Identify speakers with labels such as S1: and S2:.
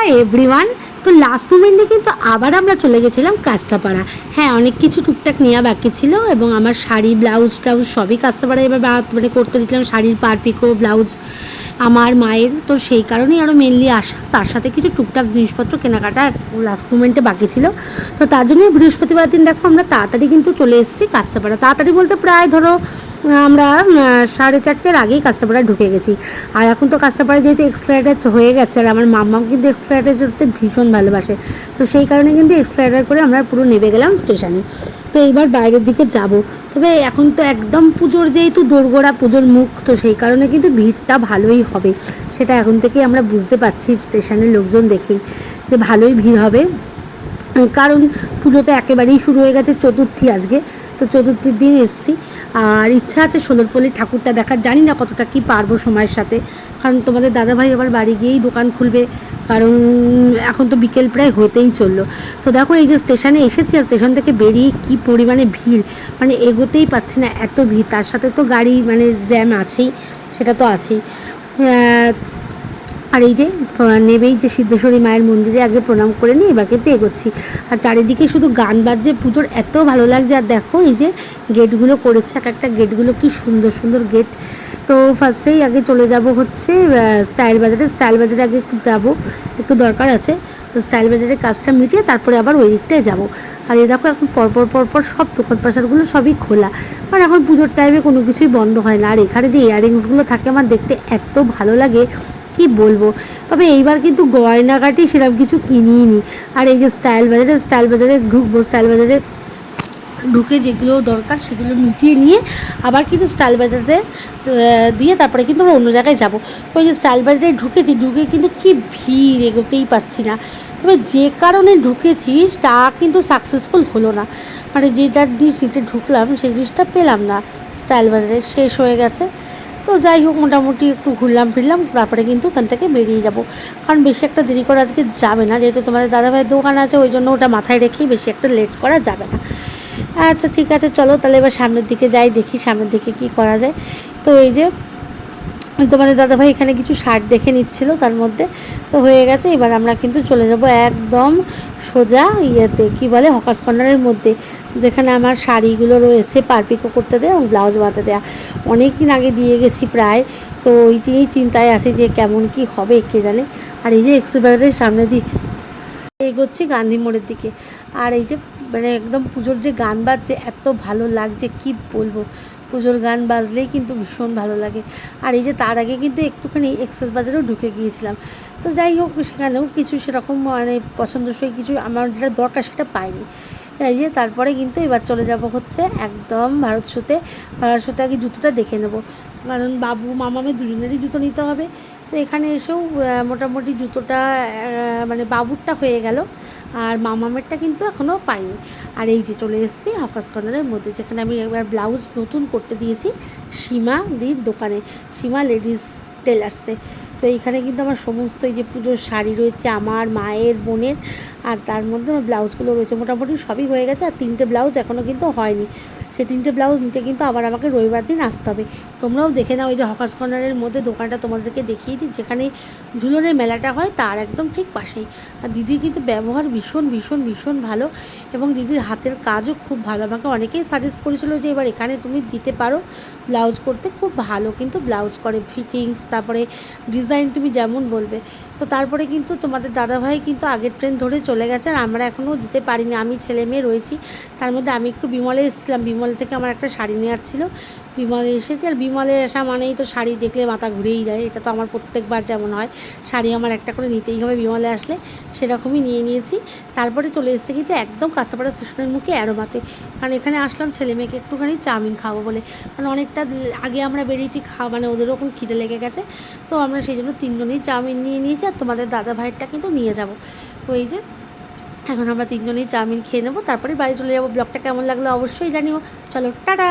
S1: High everyone তো last মোমেন্টে কিন্তু আবার আমরা চলে গেছিলাম কাস্তাপাড়া। হ্যাঁ অনেক কিছু টুকটাক নেওয়া বাকি ছিল এবং আমার শাড়ি ব্লাউজ টাউজ সবই কাস্তাপাড়া এবার মানে করতে দিয়েছিলাম। শাড়ির পারপিকো ব্লাউজ আমার মায়ের, তো সেই কারণেই আরও মেনলি আসা। তার সাথে কিছু টুকটাক জিনিসপত্র কেনাকাটা লাস্ট মোমেন্টে বাকি ছিল। তো তার জন্যই বৃহস্পতিবার দিন দেখো আমরা তাড়াতাড়ি কিন্তু চলে এসেছি কাস্তাপাড়া। তাড়াতাড়ি বলতে প্রায় ধরো আমরা সাড়ে চারটের আগেই কাস্তাপাড়া ঢুকে গেছি। আর এখন তো কাস্তাপাড়া যেহেতু এক্সট্রাইডার হয়ে গেছে, আর আমার মাম্মাও কিন্তু এক্সট্রাইডার চড়তে ভীষণ ভালোবাসে। তো সেই কারণে কিন্তু এক্সট্রাইডার করে আমরা পুরো নেমে গেলাম স্টেশনে তো এইবার বাইরের দিকে যাব। তবে এখন তো একদম পুজোর যেহেতু দোরগোড়া পুজোর মুখ, তো সেই কারণে কিন্তু ভিড়টা ভালোই হবে। সেটা এখন থেকেই আমরা বুঝতে পারছি স্টেশনের লোকজন দেখেই যে ভালোই ভিড় হবে। কারণ পুজোতে একেবারেই শুরু হয়ে গেছে চতুর্থী আজকে, তো চতুর্থীর দিন এসছি। আর ইচ্ছা আছে সোনারপল্লী ঠাকুরটা দেখার। জানি না কতটা কি পারব সময়ের সাথে। কারণ তোমাদের দাদাভাই আবার বাড়ি গিয়েই দোকান খুলবে। কারণ এখন তো বিকেল প্রায় হতেই চলল। তো দেখো এই যে স্টেশনে এসেছি আর স্টেশন থেকে বেরিয়ে কি পরিমাণে ভিড়। মানে এগোতেই পাচ্ছি না, এত ভিড়। তার সাথে তো গাড়ি মানে জ্যাম আছেই, সেটা তো আছেই। আর এই যে নেবেই যে সিদ্ধেশ্বরী মায়ের মন্দিরে আগে প্রণাম করে নিয়ে এবার কিন্তু এগোচ্ছি। আর চারিদিকে শুধু গান বাজছে, পুজোর এত ভালো লাগছে। আর দেখো এই যে গেটগুলো করেছে, এক একটা গেটগুলো কি সুন্দর সুন্দর গেট। তো ফার্স্টেই আগে চলে যাব হচ্ছে স্টাইল বাজারে। স্টাইল বাজারে আগে একটু যাব, একটু দরকার আছে। তো স্টাইল বাজারের কাজটা মিটিয়ে তারপরে আবার ওই দিকটায় যাব। আর এই দেখো এখন পরপর পরপর সব দোকান পাশারগুলো সবই খোলা। কারণ এখন পুজোর টাইমে কোনো কিছুই বন্ধ হয় না। আর এখানে যে ইয়াররিংসগুলো থাকে আমার দেখতে এত ভালো লাগে, কি বলব? তবে এইবার কিন্তু গয়নাগাটি সেরকম কিছু কিনিই নি আর এই যে স্টাইল বাজারে স্টাইল বাজারে ঢুকবো স্টাইল বাজারে ঢুকে যেগুলো দরকার সেগুলো মিটিয়ে নিয়ে আবার কিন্তু স্টাইল বাজারে দিয়ে তারপরে কিন্তু আমরা অন্য জায়গায় যাব। তো ওই যে স্টাইল বাজারে ঢুকেছি, ঢুকে কিন্তু কি ভিড় এগোতেই পাচ্ছি না। তবে যে কারণে ঢুকেছি তা কিন্তু সাকসেসফুল হলো না। মানে যে যার জিনিস নিতে ঢুকলাম, সেই জিনিসটা পেলাম না। স্টাইল বাজারে শেষ হয়ে গেছে। তো যাই হোক, মোটামুটি একটু ঘুরলাম ফিরলাম, তারপরে কিন্তু ওখান থেকে বেরিয়ে যাব। কারণ বেশি একটা দেরি করে আজকে যাবে না। যেহেতু তোমাদের দাদাভাইয়ের দোকান আছে, ওই জন্য ওটা মাথায় রেখেই বেশি একটা লেট করা যাবে না। আচ্ছা ঠিক আছে, চলো, তাহলে এবার সামনের দিকে যাই, দেখি সামনের দিকে কি করা যায়। তো এই যে, তোমাদের দাদাভাই এখানে কিছু শার্ট দেখে নিচ্ছিল তার মধ্যে। তো হয়ে গেছে, এবার আমরা কিন্তু চলে যাব একদম সোজা ইয়েতে, কি বলে, হকার্স কর্নারের মধ্যে, যেখানে আমার শাড়িগুলো রয়েছে পারপিকো করতে দেয় এবং ব্লাউজ বানাতে দেওয়া অনেক দিন আগে দিয়ে গেছি প্রায়, তো ওইটিই চিন্তায় আছে যে কেমন কি হবে, কে জানে। আর এই যে এক্সপ্রেস সামনে দিয়ে এগোচ্ছি গান্ধী মোড়ের দিকে। আর এই যে মানে একদম পুজোর যে গান বাজছে, এত ভালো লাগছে, কি বলব? পুজোর গান বাজলেই কিন্তু ভীষণ ভালো লাগে। আর এই যে তার আগে কিন্তু একটুখানি এক্সেস বাজারেও ঢুকে গিয়েছিলাম। তো যাই হোক, সেখানেও কিছু সেরকম মানে পছন্দসই কিছু আমার যেটা দরকার সেটা পাইনি। এই যে তারপরে কিন্তু এবার চলে যাব হচ্ছে একদম ভারত শোতে। ভারত শোতে আগে জুতোটা দেখে নেব। কারণ বাবু মামামের দুজনেরই জুতো নিতে হবে। তো এখানে এসেও মোটামুটি জুতোটা মানে বাবুরটা হয়ে গেল, আর মামামেরটা কিন্তু এখনও পাইনি। আর এই যে চলে এসেছি হকাস কর্নারের মধ্যে, যেখানে আমি একবার ব্লাউজ নতুন করতে দিয়েছি সীমা দির দোকানে, সীমা লেডিস টেলার্সে। তো এইখানে কিন্তু আমার সমস্ত এই যে পুজোর শাড়ি রয়েছে, আমার, মায়ের, বোনের, আর তার মধ্যে আমার ব্লাউজগুলো রয়েছে। মোটামুটি সবই হয়ে গেছে, আর তিনটে ব্লাউজ এখনও কিন্তু হয়নি। সেই তিনটে ব্লাউজ নিতে কিন্তু আবার আমাকে রবিবার দিন আসতে হবে। তোমরাও দেখে নাও ওই যে হকার্স কর্নারের মধ্যে দোকানটা তোমাদেরকে দেখিয়ে দিই, যেখানে ঝুলনের মেলাটা হয় তার একদম ঠিক পাশেই। আর দিদির কিন্তু ব্যবহার ভীষণ ভীষণ ভীষণ ভালো এবং দিদির হাতের কাজও খুব ভালো। আমাকে অনেকেই সাজেস্ট করেছিল যে এবার এখানে তুমি দিতে পারো। ব্লাউজ করতে খুব ভালো, কিন্তু ব্লাউজ করে ফিটিংস, তারপরে ডিজাইন তুমি যেমন বলবে। তো তারপরে কিন্তু তোমাদের দাদাভাই কিন্তু আগের ট্রেন ধরে চলে গেছে আর আমরা এখনও যেতে পারিনি। আমি ছেলে মেয়ে রয়েছি, তার মধ্যে আমি একটু বিমলে এসেছিলাম। বিমল থেকে আমার একটা শাড়ি নেওয়ার ছিল। বিমলে এসেছি, আর বিমলে আসা মানেই তো শাড়ি দেখলে মাথা ঘুরেই যায়। এটা তো আমার প্রত্যেকবার যেমন হয়, শাড়ি আমার একটা করে নিতেই হবে বিমলে আসলে, সেরকমই নিয়ে নিয়েছি। তারপরে চলে এসেছে কিন্তু একদম কাঁচাপাড়া স্টেশনের মুখে অ্যারোমাতে। কারণ এখানে আসলাম ছেলে মেয়েকে একটুখানি চাউমিন খাব বলে। কারণ অনেকটা আগে আমরা বেরিয়েছি খাওয়া মানে ওদেরও ওখানে খিদে লেগে গেছে। তো আমরা সেই জন্য তিনজনেই চাউমিন নিয়ে নিয়েছি, আর তোমাদের দাদা ভাইয়েরটা কিন্তু নিয়ে যাব। তো এই যে, এখন আমরা তিনজনেই চাউমিন খেয়ে নেব, তারপরে বাড়ি চলে যাব। ব্লগটা কেমন লাগল অবশ্যই জানিও। চলো, টাটা!